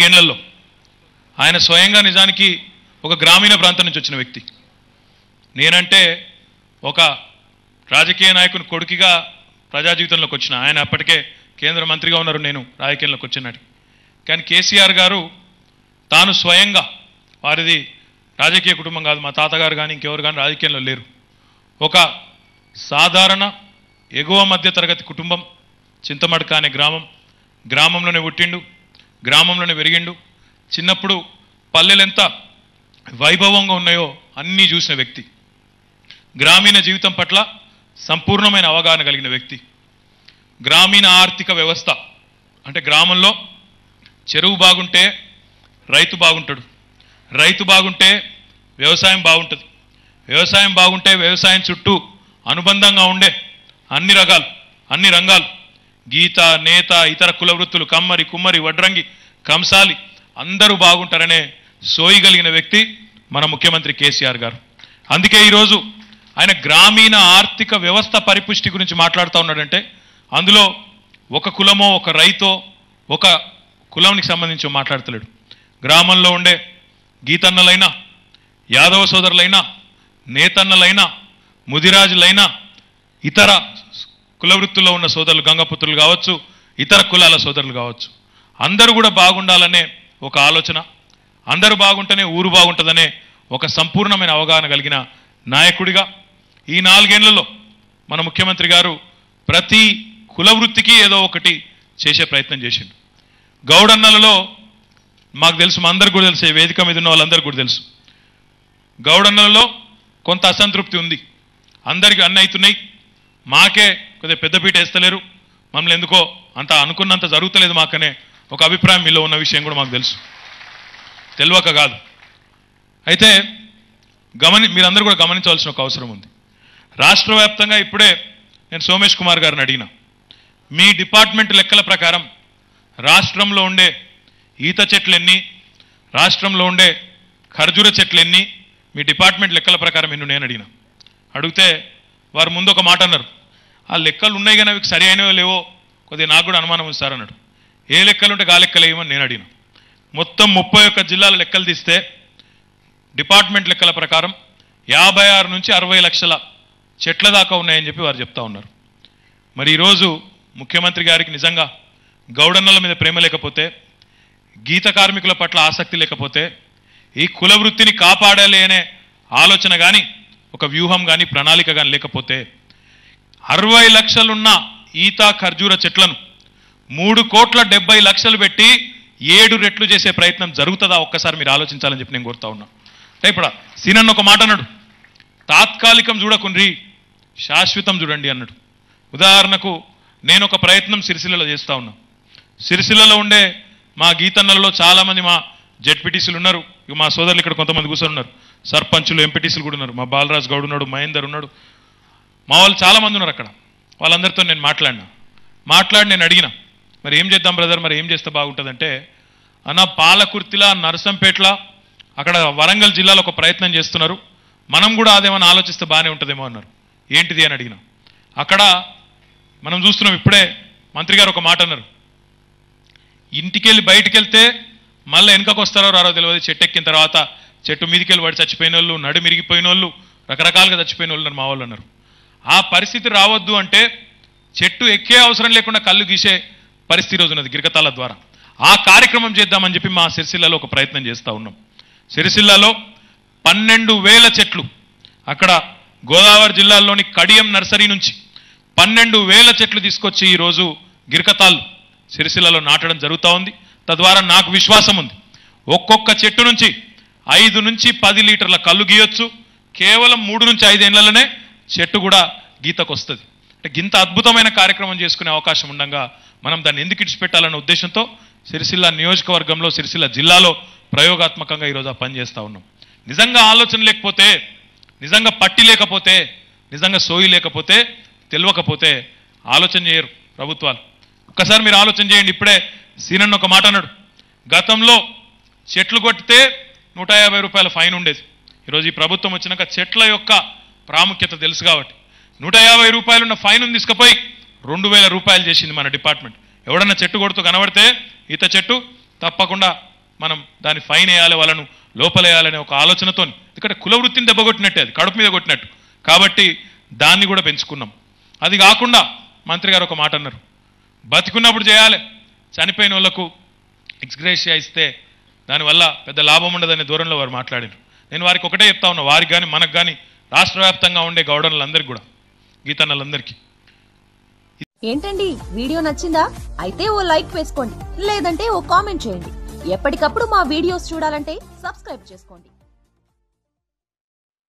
కేంద్రంలో ఆయన స్వయంగా నిజానికి ఒక గ్రామీణ ప్రాంతం నుంచి వచ్చిన వ్యక్తి. నేనంటే ఒక రాజకీయ నాయకుని కొడుకుగా ప్రజా జీవితంలోకి వచ్చిన. ఆయన అప్పటికే కేంద్ర మంత్రిగా ఉన్నారు నేను రాజకీయంలోకి వచ్చినాడు కానీ కేసీఆర్ గారు తాను స్వయంగా వారిది రాజకీయ కుటుంబం కాదు మా తాతగారు కానీ ఇంకెవరు కానీ రాజకీయంలో లేరు. ఒక సాధారణ ఎగువ మధ్య తరగతి కుటుంబం చింతమడక అనే గ్రామం. గ్రామంలోనే పుట్టిండు గ్రామంలోనే పెరిగిండు. చిన్నప్పుడు పల్లెలు ఎంత వైభవంగా ఉన్నాయో అన్నీ చూసిన వ్యక్తి. గ్రామీణ జీవితం పట్ల సంపూర్ణమైన అవగాహన కలిగిన వ్యక్తి. గ్రామీణ ఆర్థిక వ్యవస్థ. అంటే గ్రామంలో చెరువు బాగుంటే రైతు బాగుంటాడు. రైతు బాగుంటే వ్యవసాయం బాగుంటుంది. వ్యవసాయం బాగుంటే వ్యవసాయం చుట్టూ అనుబంధంగా ఉండే అన్ని రకాలు అన్ని రంగాలు. గీత నేత ఇతర కుల వృత్తులు కమ్మరి కుమ్మరి వడ్రంగి కంసాలి అందరూ బాగుంటారనే సోయగలిగిన వ్యక్తి మన ముఖ్యమంత్రి కేసీఆర్ గారు. అందుకే ఈరోజు ఆయన గ్రామీణ ఆర్థిక వ్యవస్థ పరిపుష్టి గురించి మాట్లాడుతూ ఉన్నాడంటే అందులో ఒక కులమో ఒక రైతో ఒక కులానికి సంబంధించి మాట్లాడతలేడు. గ్రామంలో ఉండే గీతన్నలైనా యాదవ సోదరులైనా నేతన్నలైనా ముదిరాజులైనా ఇతర కుల వృత్తుల్లో ఉన్న సోదరులు గంగపుత్రులు కావచ్చు ఇతర కులాల సోదరులు కావచ్చు. అందరూ కూడా బాగుండాలనే ఒక ఆలోచన అందరూ బాగుంటేనే ఊరు బాగుంటుందనే ఒక సంపూర్ణమైన అవగాహన కలిగిన నాయకుడిగా ఈ నాలుగేళ్ళలో మన ముఖ్యమంత్రి గారు ప్రతి కుల వృత్తికి ఏదో ఒకటి చేసే ప్రయత్నం చేసిండు. గౌడన్నలలో మాకు తెలుసు మా అందరికి కూడా తెలుసు వేదిక మీద ఉన్న వాళ్ళందరికీ కూడా తెలుసు. గౌడన్నలలో కొంత అసంతృప్తి ఉంది. అందరికీ అన్ని అవుతున్నాయి మాకే కొద్దిగా పెద్దపీట వేస్తలేరు. మమ్మల్ని ఎందుకో అంత అనుకున్నంత జరుగుతలేదు మాకనే. ఒక అభిప్రాయం మీలో ఉన్న విషయం కూడా మాకు తెలుసు. తెలియక కాదు. అయితే గమని మీరందరూ కూడా గమనించవలసిన ఒక అవసరం ఉంది. రాష్ట్ర వ్యాప్తంగా ఇప్పుడే నేను సోమేష్ కుమార్ గారిని అడిగిన. మీ డిపార్ట్మెంట్ లెక్కల ప్రకారం రాష్ట్రంలో ఉండే ఈత చెట్లు ఎన్ని రాష్ట్రంలో ఉండే ఖర్జూర చెట్లు ఎన్ని మీ డిపార్ట్మెంట్ లెక్కల ప్రకారం నిన్ను నేను అడిగిన. అడిగితే వారు ముందు ఒక మాట అన్నారు. ఆ లెక్కలు ఉన్నాయి కానీ అవి సరి అయినవో లేవో కొద్దిగా నాకు కూడా అనుమానం ఉంది సార్ అన్నాడు. ఏ లెక్కలు ఉంటే ఆ లెక్కలు వేయమని నేను అడిగిన. మొత్తం ముప్పై ఒక్క జిల్లాల లెక్కలు తీస్తే డిపార్ట్మెంట్ లెక్కల ప్రకారం యాభై ఆరు నుంచి అరవై లక్షల చెట్ల దాకా ఉన్నాయని చెప్పి వారు చెప్తా ఉన్నారు. మరి ఈరోజు ముఖ్యమంత్రి గారికి నిజంగా గౌడన్నల మీద ప్రేమ లేకపోతే గీత కార్మికుల పట్ల ఆసక్తి లేకపోతే ఈ కుల వృత్తిని కాపాడాలి అనే ఆలోచన కానీ ఒక వ్యూహం కానీ ప్రణాళిక కానీ లేకపోతే అరవై లక్షలున్న ఈత ఖర్జూర చెట్లను మూడు కోట్ల డెబ్బై లక్షలు పెట్టి ఏడు రెట్లు చేసే ప్రయత్నం జరుగుతుందా? ఒక్కసారి మీరు ఆలోచించాలని చెప్పి నేను కోరుతా ఉన్నా. అంటే ఇప్పుడు సీనన్న ఒక మాట అన్నాడు. తాత్కాలికం చూడకుండ్రి శాశ్వతం చూడండి అన్నాడు. ఉదాహరణకు నేను ఒక ప్రయత్నం సిరిసిల్లలో చేస్తా ఉన్నా. సిరిసిల్లలో ఉండే మా గీతన్నలలో చాలామంది మా జెడ్పీటీసీలు ఉన్నారు. ఇక మా సోదరులు ఇక్కడ కొంతమంది కూర్చొని ఉన్నారు. సర్పంచులు ఎంపీటీసీలు కూడా ఉన్నారు. మా బాలరాజ్ గౌడ్ ఉన్నాడు మహేందర్ ఉన్నాడు. మా వాళ్ళు చాలామంది ఉన్నారు అక్కడ. వాళ్ళందరితో నేను మాట్లాడినా. మాట్లాడి నేను అడిగిన. మరి ఏం చేద్దాం బ్రదర్? మరి ఏం చేస్తే బాగుంటుందంటే అన్న పాలకుర్తిలా నరసంపేట్ల అక్కడ వరంగల్ జిల్లాలో ఒక ప్రయత్నం చేస్తున్నారు. మనం కూడా అదేమన్నా ఆలోచిస్తే బాగానే ఉంటుందేమో అన్నారు. ఏంటిది అని అడిగిన. అక్కడ మనం చూస్తున్నాం ఇప్పుడే మంత్రి గారు ఒక మాట అన్నారు. ఇంటికెళ్ళి బయటికి వెళ్తే మళ్ళీ వెనుకకు వస్తారో రారో తెలియదు చెట్టు ఎక్కిన తర్వాత చెట్టు మీదకి వెళ్ళి వాడు చచ్చిపోయిన వాళ్ళు నడుమిరిగిపోయిన వాళ్ళు రకరకాలుగా చచ్చిపోయిన వాళ్ళు మా వాళ్ళు అన్నారు. ఆ పరిస్థితి రావద్దు అంటే చెట్టు ఎక్కే అవసరం లేకుండా కళ్ళు గీసే పరిస్థితి రోజు ఉన్నది గిరికతాల ద్వారా. ఆ కార్యక్రమం చేద్దామని చెప్పి మా సిరిసిల్లలో ఒక ప్రయత్నం చేస్తూ ఉన్నాం. సిరిసిల్లలో పన్నెండు వేల చెట్లు అక్కడ గోదావరి జిల్లాలోని కడియం నర్సరీ నుంచి పన్నెండు వేల చెట్లు తీసుకొచ్చి ఈరోజు గిరికతాల్ సిరిసిల్లలో నాటడం జరుగుతూ ఉంది. తద్వారా నాకు విశ్వాసం ఉంది. ఒక్కొక్క చెట్టు నుంచి ఐదు నుంచి పది లీటర్ల కళ్ళు గీయొచ్చు. కేవలం మూడు నుంచి ఐదేళ్ళలోనే చెట్టు కూడా గీతకు వస్తుంది అంటే గింత అద్భుతమైన కార్యక్రమం చేసుకునే అవకాశం ఉండగా మనం దాన్ని ఎందుకు ఇడిచిపెట్టాలనే ఉద్దేశంతో సిరిసిల్ల నియోజకవర్గంలో సిరిసిల్ల జిల్లాలో ప్రయోగాత్మకంగా ఈరోజు ఆ పని చేస్తూ ఉన్నాం. నిజంగా ఆలోచన లేకపోతే నిజంగా పట్టి లేకపోతే నిజంగా సోయి లేకపోతే తెలియకపోతే ఆలోచన చేయరు ప్రభుత్వాలు. ఒక్కసారి మీరు ఆలోచన చేయండి ఇప్పుడే సీనన్న ఒక మాట అన్నాడు. గతంలో చెట్లు కొట్టితే నూట యాభై రూపాయల ఫైన్ ఉండేది. ఈరోజు ఈ ప్రభుత్వం వచ్చినాక చెట్ల యొక్క ప్రాముఖ్యత తెలుసు కాబట్టి. నూట యాభై రూపాయలున్న ఫైన్ తీసుకుపోయి రెండు వేల రూపాయలు చేసింది మన డిపార్ట్మెంట్. ఎవడన్నా చెట్టు కొడుతూ కనబడితే ఈత చెట్టు తప్పకుండా మనం దాని ఫైన్ వేయాలి వాళ్ళను లోపలేయాలనే ఒక ఆలోచనతో ఎందుకంటే కుల వృత్తిని దెబ్బకొట్టినట్టే అది కడుపు మీద కొట్టినట్టు. కాబట్టి దాన్ని కూడా పెంచుకున్నాం. అది కాకుండా మంత్రి గారు ఒక మాట అన్నారు. బతికున్నప్పుడు చేయాలి చనిపోయిన వాళ్ళకు ఎక్స్గ్రేషియా ఇస్తే దానివల్ల పెద్ద లాభం ఉండదనే దూరంలో వారు మాట్లాడారు నేను వారికి ఒకటే చెప్తా ఉన్నా వారికి కానీ మనకు కానీ రాష్ట్ర వ్యాప్తంగా ఉండే గౌడన్లందరికీ కూడా గీతన్నలందరికీ. ఏంటండి? వీడియో నచ్చిందా? అయితే ఓ లైక్ వేసుకోండి లేదంటే ఓ కామెంట్ చేయండి. ఎప్పటికప్పుడు మా వీడియోస్ చూడాలంటే సబ్స్క్రైబ్ చేసుకోండి.